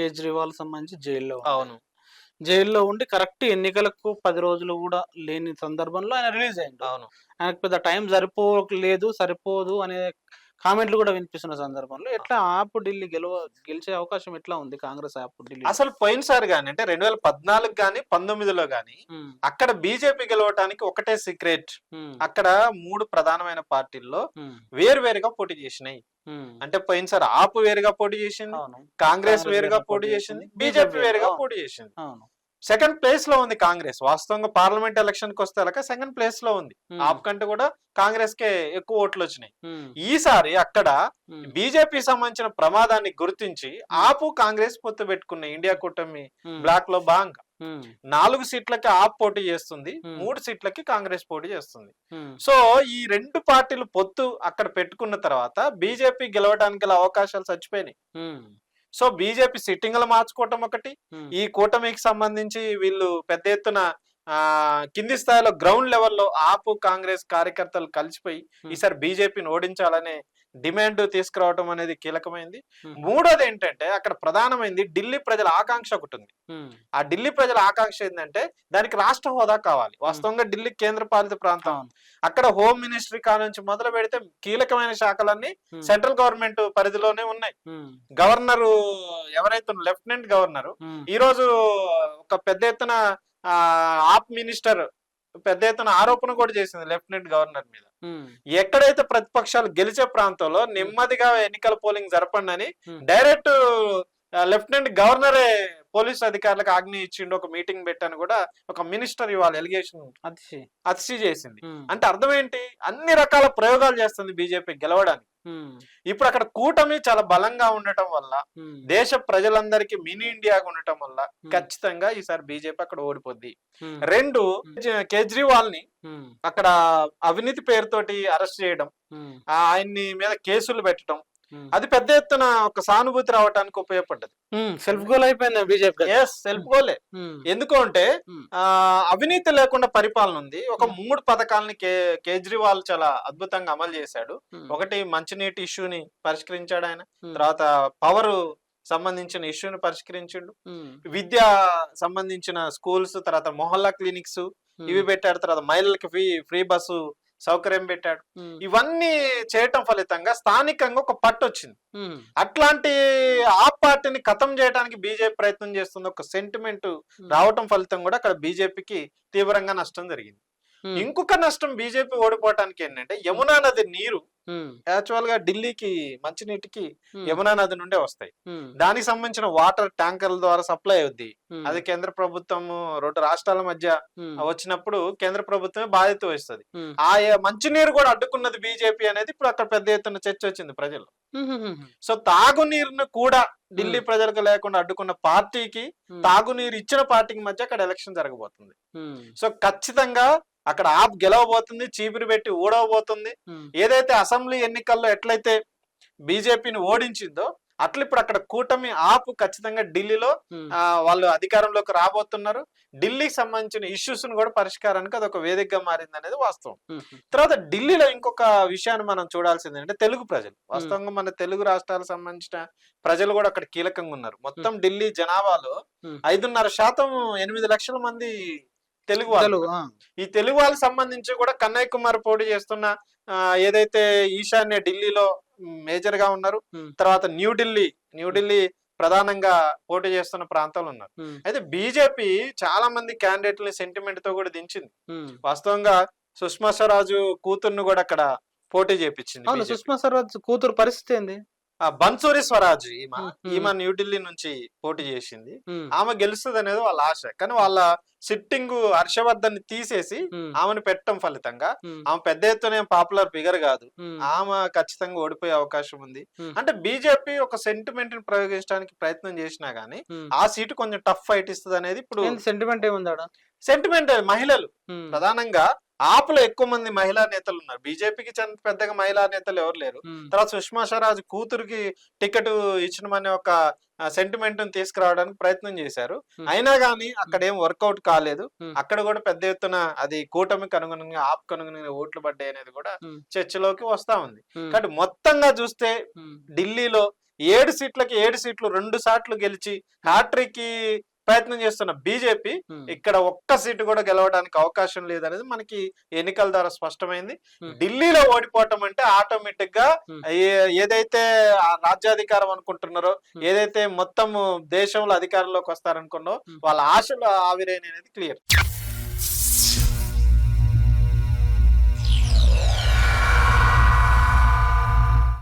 కేజ్రీవాల్ సంబంధించి జైల్లో. అవును. జైల్లో ఉండి కరెక్ట్ ఎన్నికలకు పది రోజులు కూడా లేని సందర్భంలో ఆయన రిలీజ్ అయ్యిండు. అవును. ఆయనకు పెద్ద టైం సరిపోలేదు సరిపోదు అనే కామెంట్లు కూడా వినిపిస్తున్న సందర్భంలో ఎట్లా ఆపు ఢిల్లీ గెలవ గెలిచే అవకాశం ఎట్లా ఉంది కాంగ్రెస్ ఆపు ఢిల్లీ? అసలు పోయినసారి గాని అంటే రెండు వేల పద్నాలుగు గాని పంతొమ్మిదిలో గాని ఉమ్, అక్కడ బీజేపీ గెలవటానికి ఒకటే సీక్రెట్. అక్కడ మూడు ప్రధానమైన పార్టీల్లో ఉమ్, వేరు వేరుగా పోటీ చేసినాయి. అంటే పోయినసారి ఆపు వేరుగా పోటీ చేసింది కాంగ్రెస్ వేరుగా పోటీ చేసింది బీజేపీ వేరుగా. పోటీ చేసింది. అవును. సెకండ్ ప్లేస్లో ఉంది కాంగ్రెస్. వాస్తవంగా పార్లమెంట్ ఎలక్షన్కి వస్తే సెకండ్ ప్లేస్లో ఉంది. ఆప్ కంటే కూడా కాంగ్రెస్ కే ఎక్కువ ఓట్లు వచ్చినాయి. ఈసారి అక్కడ బీజేపీ సంబంధించిన ప్రమాదాన్ని గుర్తించి ఆపు కాంగ్రెస్ పొత్తు పెట్టుకున్న ఇండియా కూటమి బ్లాక్లో భాగంగా ఉమ్, నాలుగు సీట్లకి ఆప్ పోటీ చేస్తుంది. మూడు సీట్లకి కాంగ్రెస్ పోటీ చేస్తుంది. సో ఈ రెండు పార్టీలు పొత్తు అక్కడ పెట్టుకున్న తర్వాత బీజేపీ గెలవడానికి గల అవకాశాలు చచ్చిపోయినాయి. సో బీజేపీ సిట్టింగ్లు మార్చుకోవటం ఒకటి. ఈ కూటమికి సంబంధించి వీళ్ళు పెద్ద ఎత్తున కింది స్థాయిలో గ్రౌండ్ లెవెల్లో ఆపు కాంగ్రెస్ కార్యకర్తలు కలిసిపోయి. ఈసారి బీజేపీని ఓడించాలనే డిమాండ్ తీసుకురావటం అనేది కీలకమైంది. మూడోది ఏంటంటే అక్కడ ప్రధానమైంది ఢిల్లీ ప్రజల ఆకాంక్ష ఒకటి ఉంది. ఆ ఢిల్లీ ప్రజల ఆకాంక్ష ఏంటంటే దానికి రాష్ట్ర హోదా కావాలి. వాస్తవంగా ఢిల్లీ కేంద్ర పాలిత ప్రాంతం. అక్కడ హోమ్ మినిస్ట్రీ కా నుంచి మొదలు పెడితే కీలకమైన శాఖలన్నీ సెంట్రల్ గవర్నమెంట్ పరిధిలోనే ఉన్నాయి. గవర్నర్ ఎవరైతే లెఫ్టినెంట్ గవర్నర్ ఈ రోజు ఒక పెద్ద ఎత్తున ఆప్ మినిస్టర్ పెద్ద ఎత్తున ఆరోపణ కూడా చేసింది లెఫ్టినెంట్ గవర్నర్ మీద ఎక్కడైతే ప్రతిపక్షాలు గెలిచే ప్రాంతంలో నెమ్మదిగా ఎన్నికల పోలింగ్ జరపండి అని. డైరెక్ట్ లెఫ్టినెంట్ గవర్నరే పోలీస్ అధికారులకు ఆజ్ఞ ఇచ్చిండు ఒక మీటింగ్ పెట్టాను కూడా ఒక మినిస్టర్ ఇవాళ ఎలిగేషన్ అతిశీ. చేసింది. అంటే అర్థం ఏంటి? అన్ని రకాల ప్రయోగాలు చేస్తుంది బీజేపీ గెలవడానికి. ఇప్పుడు అక్కడ కూటమి చాలా బలంగా ఉండటం వల్ల దేశ ప్రజలందరికీ మినీ ఇండియాగా ఉండటం వల్ల. ఖచ్చితంగా ఈసారి బీజేపీ అక్కడ ఓడిపోద్ది. రెండు కేజ్రీవాల్ని అక్కడ అవినీతి పేరుతోటి అరెస్ట్ చేయడం ఆయన్ని మీద కేసులు పెట్టడం. అది పెద్ద ఎత్తున ఒక సానుభూతి రావడానికి ఉపయోగపడ్డది. సెల్ఫ్ గోల్ అయిపోయింది బీజేపీ ఎస్ సెల్ఫ్ గోలే ఎందుకు అంటే Hmm. అవినీతి లేకుండా పరిపాలన ఉంది. ఒక మూడు పథకాలని కేజ్రీవాల్ చాలా అద్భుతంగా అమలు చేశాడు. ఒకటి మంచినీటి ఇష్యూని పరిష్కరించాడు ఆయన. తర్వాత పవర్ సంబంధించిన ఇష్యూని పరిష్కరించిండు. విద్య సంబంధించిన స్కూల్స్ తర్వాత మొహల్లా క్లినిక్స్ ఇవి పెట్టాడు. తర్వాత మహిళలకి ఫ్రీ ఫ్రీ బస్సు సౌకర్యం పెట్టాడు. ఇవన్నీ చేయటం ఫలితంగా స్థానికంగా ఒక పట్టు వచ్చింది. అట్లాంటి ఆ పార్టీని ఖతం చేయడానికి బీజేపీ ప్రయత్నం చేస్తుంది ఒక సెంటిమెంట్ రావటం ఫలితం కూడా అక్కడ బీజేపీకి తీవ్రంగా నష్టం జరిగింది. ఇంకొక నష్టం బీజేపీ ఓడిపోవటానికి ఏంటంటే యమునా నది నీరు యాక్చువల్గా ఢిల్లీకి మంచినీటికి యమునా నది నుండే వస్తాయి. దానికి సంబంధించిన వాటర్ ట్యాంకర్ల ద్వారా సప్లై అవుద్ది. అది కేంద్ర ప్రభుత్వం రెండు రాష్ట్రాల మధ్య వచ్చినప్పుడు కేంద్ర ప్రభుత్వమే బాధ్యత వహిస్తుంది. ఆ మంచినీరు కూడా అడ్డుకున్నది బీజేపీ అనేది ఇప్పుడు అక్కడ పెద్ద ఎత్తున చర్చ వచ్చింది ప్రజలు సో తాగునీరును కూడా ఢిల్లీ ప్రజలకు లేకుండా అడ్డుకున్న పార్టీకి తాగునీరు ఇచ్చిన పార్టీకి మధ్య అక్కడ ఎలక్షన్ జరగబోతుంది. సో ఖచ్చితంగా అక్కడ ఆప్ గెలవబోతుంది చీపిరి పెట్టి ఊడవబోతుంది. ఏదైతే అసెంబ్లీ ఎన్నికల్లో ఎట్లయితే బీజేపీని ఓడించిందో అట్లా ఇప్పుడు అక్కడ కూటమి ఆపు ఖచ్చితంగా ఢిల్లీలో వాళ్ళు అధికారంలోకి రాబోతున్నారు. ఢిల్లీకి సంబంధించిన ఇష్యూస్ను కూడా పరిష్కారానికి అది ఒక వేదికగా మారింది అనేది వాస్తవం తర్వాత ఢిల్లీలో ఇంకొక విషయాన్ని మనం చూడాల్సింది అంటే తెలుగు ప్రజలు. వాస్తవంగా మన తెలుగు రాష్ట్రాలకు సంబంధించిన ప్రజలు కూడా అక్కడ కీలకంగా ఉన్నారు. మొత్తం ఢిల్లీ జనాభాలో. ఐదున్నర శాతం ఎనిమిది లక్షల మంది తెలుగు వాళ్ళు. ఈ తెలుగు వాళ్ళకి సంబంధించి కూడా కన్నయ్య కుమార్ పోటీ చేస్తున్న ఏదైతే ఈశాన్య ఢిల్లీలో మేజర్గా ఉన్నారు. తర్వాత న్యూఢిల్లీ న్యూఢిల్లీ ప్రధానంగా పోటీ చేస్తున్న ప్రాంతాలు ఉన్నారు అయితే బీజేపీ చాలా మంది క్యాండిడేట్లని సెంటిమెంట్తో కూడా దించింది. వాస్తవంగా సుష్మా స్వరాజు కూతుర్ను కూడా అక్కడ పోటీ చేపించింది. సుష్మా స్వరాజ్ కూతురు పరిస్థితి ఏంది బన్సూరి స్వరాజ్ ఈమె. ఈమె న్యూఢిల్లీ నుంచి పోటీ చేసింది. ఆమె గెలుస్తుంది అనేది వాళ్ళ ఆశ. కానీ వాళ్ళ సిట్టింగ్ హర్షవర్ధన్ తీసేసి ఆమెను పెట్టడం ఫలితంగా ఆమె పెద్ద ఎత్తున పాపులర్ ఫిగర్ కాదు. ఆమె ఖచ్చితంగా ఓడిపోయే అవకాశం ఉంది. అంటే బీజేపీ ఒక సెంటిమెంట్ని ప్రయోగించడానికి ప్రయత్నం చేసినా గానీ. ఆ సీటు కొంచెం టఫ్ ఫైట్ ఇస్తుంది అనేది ఇప్పుడు సెంటిమెంట్ ఏముంది సెంటిమెంట్ మహిళలు. ప్రధానంగా ఆపులో ఎక్కువ మంది మహిళా నేతలు ఉన్నారు. బీజేపీకి పెద్దగా మహిళా నేతలు ఎవరు లేరు. తర్వాత సుష్మా స్వరాజ్ కూతురికి టికెట్ ఇచ్చినమనే ఒక సెంటిమెంట్ తీసుకురావడానికి ప్రయత్నం చేశారు. అయినా గానీ అక్కడ ఏం వర్కౌట్ కాలేదు. అక్కడ కూడా పెద్ద ఎత్తున అది కూటమికి అనుగుణంగా ఆప్కి అనుగుణంగా ఓట్లు పడ్డాయి అనేది కూడా. చర్చలోకి వస్తా ఉంది. కాబట్టి మొత్తంగా చూస్తే ఢిల్లీలో ఏడు సీట్లకి ఏడు సీట్లు రెండు సార్లు గెలిచి హ్యాట్రిక్కి ప్రయత్నం చేస్తున్న బీజేపీ ఇక్కడ ఒక్క సీటు కూడా గెలవడానికి అవకాశం లేదనేది మనకి ఎన్నికల ద్వారా స్పష్టమైంది. ఢిల్లీలో ఓడిపోవటం అంటే ఆటోమేటిక్గా ఏదైతే రాజ్యాధికారం అనుకుంటున్నారో. ఏదైతే మొత్తం దేశంలో అధికారంలోకి వస్తారనుకున్నో Hmm. వాళ్ళ ఆశలు ఆవిరైన అనేది క్లియర్